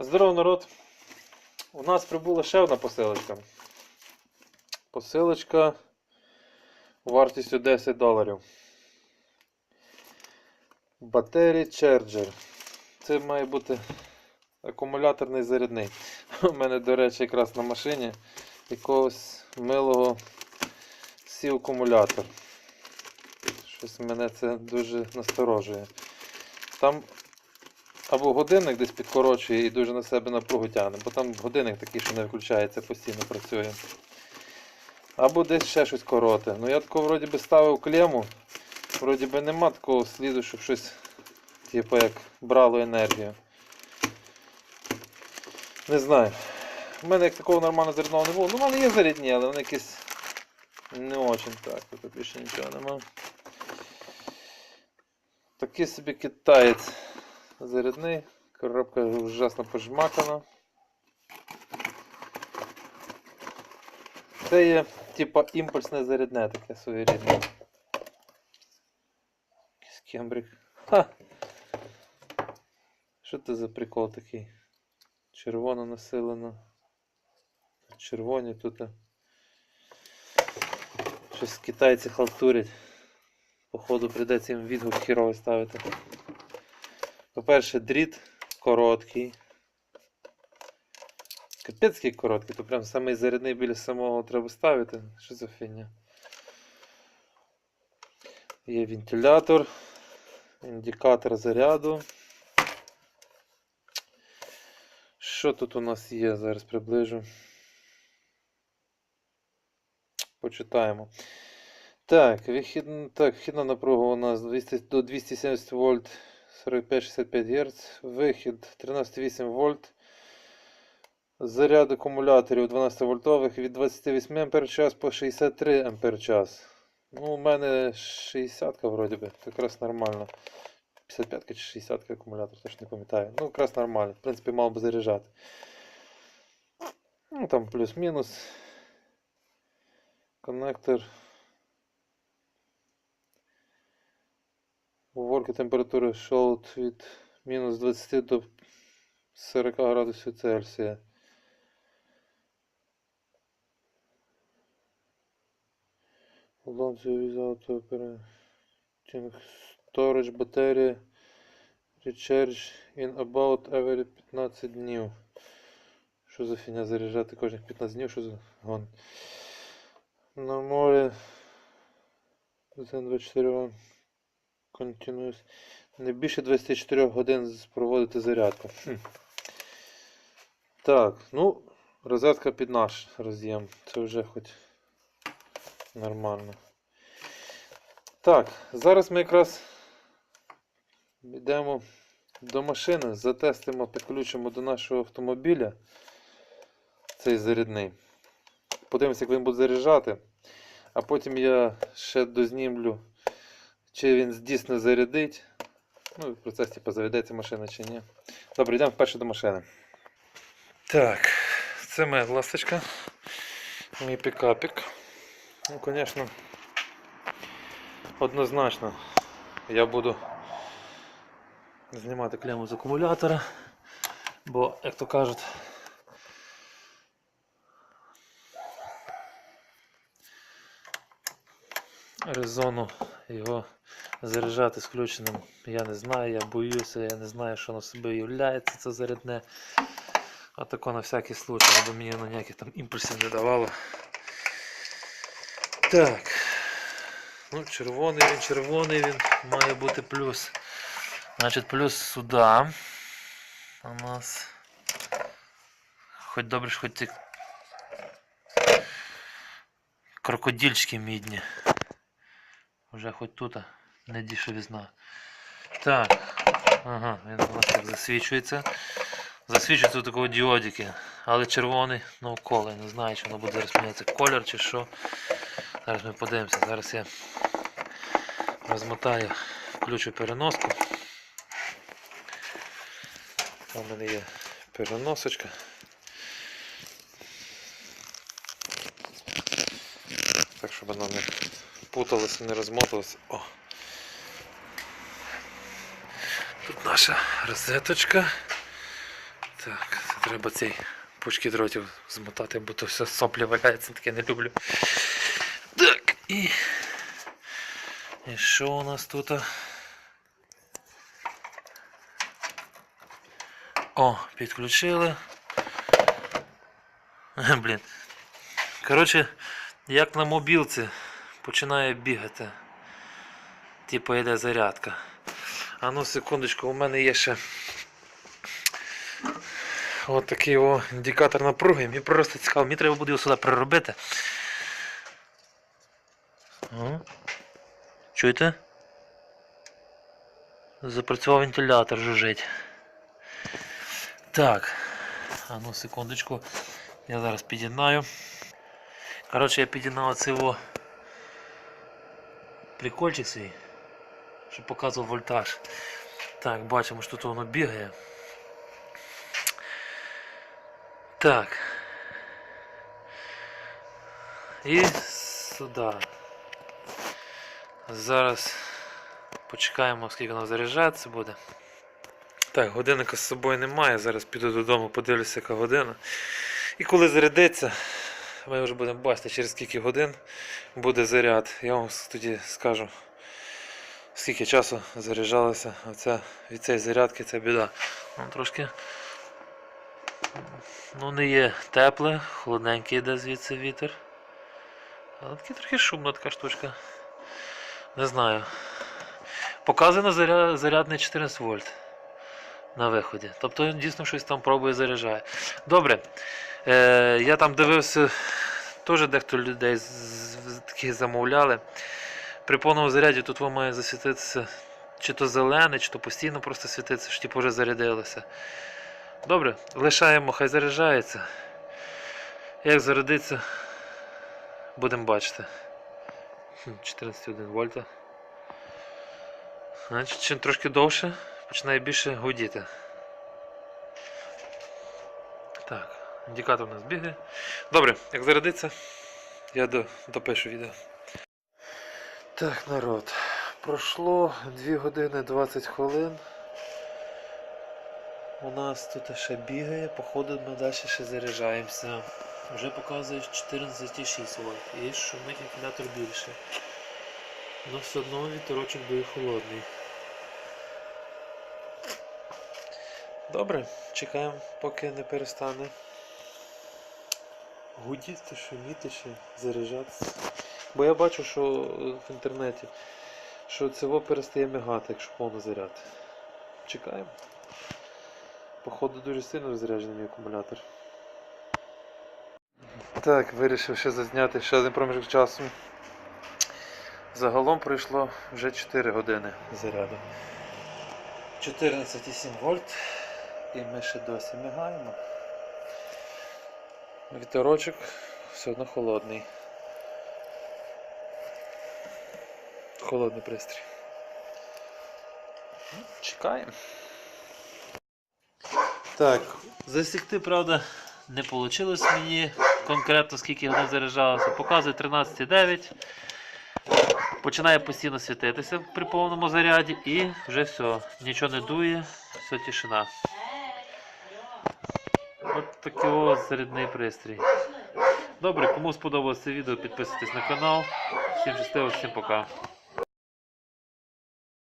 Здорово, народ! У нас прибула ще одна посилочка. Посилочка вартістю 10 доларів. Батарій Charger. Це має бути акумуляторний зарядний. У мене, до речі, якраз на машині якогось милого сів акумулятор. Щось мене це дуже насторожує. Там або годинник десь підкорочує і дуже на себе напругу тягне, бо там годинник такий, що не виключається, постійно працює. Або десь ще щось короте. Ну я тако вроді би ставив клему, вроді би нема такого сліду, щоб щось, типу як брало енергію. Не знаю. У мене як такого нормально зарядного не було. Ну, в мене є зарядні, але вони якісь не очень так. Тут більше нічого нема. Такий собі китаєць зарядний. Коробка ужасно пожмакана. Це є типа імпульсне зарядне таке своєрідне. Кембрик. Ха! Що це за прикол такий? Червоно насилено. Червоні тут. Щось китайці халтурять. Походу прийдеться їм відгук хіровий ставити. По-перше, дріт короткий. Капець який короткий, то прям самий зарядний біля самого треба ставити. Що за фігня? Є вентилятор, індикатор заряду. Що тут у нас є? Зараз приближу. Почитаємо. Так, вихід, так, вхідна напруга у нас 200, до 270 вольт 45-65 Гц. Вихід 13,8 вольт. Заряд акумуляторів 12 вольтових від 28 Ампер по 63 Ампер Ну, у мене 60 вроді би, якраз нормально. 55 чи 60 акумулятор, точно не пам'ятаю. Ну, якраз нормально. В принципі, мав би заряджати. Ну, там плюс-мінус. Коннектор. Уворки температури шолт від мінус 20 до 40 градусів Цельсія. Launch without operating storage battery recharge in about every 15 днів. Що за фігня заряджати кожних 15 днів? Що за гон? На морі за 24 Continuous. Не більше 24 годин проводити зарядку. Хм. Так, ну, розетка під наш роз'єм. Це вже хоч нормально. Так, зараз ми якраз йдемо до машини, затестимо, підключимо до нашого автомобіля цей зарядний. Подивимося, як він буде заряджати. А потім я ще дознімлю, чи він дійсно зарядить. Ну, в процесі типу, заведеться машина чи ні. Добре, йдемо вперше до машини. Так, це моя ласточка. Мій пікапік. Ну, звісно, однозначно я буду знімати клему з акумулятора, бо, як то кажуть, резону його заряджати включеним я не знаю, я боюся, я не знаю, що на собі являється це зарядне. А тако на всякий случай, аби мені воно ніяких там імпульсів не давало. Так. Ну, червоний він, червоний він має бути плюс. Значить, плюс сюди. У нас. Хоч добре, хоч ці крокодильчики мідні. Вже хоч тут не дішевізна. Так. Ага, він у нас так засвічується. Засвічується такого діодики. Але червоний навколо. Я не знаю, чи воно буде зараз мінятися колір чи що. Зараз ми подивимося. Зараз я розмотаю, включу переноску. Там у мене є переносочка. Так, щоб вона не путалася, не розмоталася. О! Тут наша розеточка. Так, це треба цей пучки дротів змотати, бо то все соплі валяється, таке не люблю. Так, і. І що у нас тут? О, підключили. Блін. Коротше, як на мобілці починає бігати. Типу йде зарядка. А ну секундочку, у мене є ще от такий о, індикатор напруги. Мені просто цікаво, мені треба буде його сюди переробити. О. Чуєте? Запрацював вентилятор жужить. Так. А ну секундочку. Я зараз під'єднаю. Коротше, я під'єднав оцей прикольчик свій, щоб показував вольтаж. Так, бачимо, що тут воно бігає. Так. І сюди. Зараз почекаємо, скільки воно заряджатися буде. Так, годинника з собою немає. Зараз піду додому, подивлюся, яка година. І коли зарядиться, ми вже будемо бачити, через скільки годин буде заряд. Я вам тоді скажу, скільки часу заряджалася оця, від цієї зарядки ця біда. Ну, трошки ну, не є тепле, холодненький йде звідси вітер. Але таки трохи шумна така штучка. Не знаю. Показано заряд, зарядний 14 вольт на виході. Тобто він дійсно щось там пробує заряджає. Добре. Е, я там дивився, теж дехто людей з, з, таких замовляли. При повному заряді тут вам має засвітитися чи то зелене, чи то постійно просто світиться, що типу вже зарядилося. Добре, лишаємо, хай заряджається. Як зарядиться, будемо бачити. 14,1 вольта. Значить, чим трошки довше, починає більше гудіти. Так, індикатор у нас бігає. Добре, як зарядиться, я допишу відео. Так, народ. Пройшло 2 години 20 хвилин. У нас тут ще бігає, походу ми далі ще заряджаємося. Вже показує 14,6 вольт. І шумить вентилятор більше. Але все одно вітерочок дує холодний. Добре, чекаємо, поки не перестане гудіти, шуміти ще, заряджатися. Бо я бачу, що в інтернеті, що цього перестає мигати, якщо повний заряд. Чекаємо. Походу дуже сильно розряджений мій акумулятор. Так, вирішив ще зазняти ще один проміжок часу. Загалом пройшло вже 4 години заряду. 14,7 вольт. І ми ще досі мигаємо. Вітерочок все одно холодний. Холодний пристрій. Ну, Чекаємо. Так, засікти, правда, не вийшло мені конкретно скільки годин заряджалося. Показує 13,9. Починає постійно світитися при повному заряді і вже все. Нічого не дує, все тишина. От такий ось зарядний пристрій. Добре, кому сподобалося відео, підписуйтесь на канал. Всім щасливо, всім пока.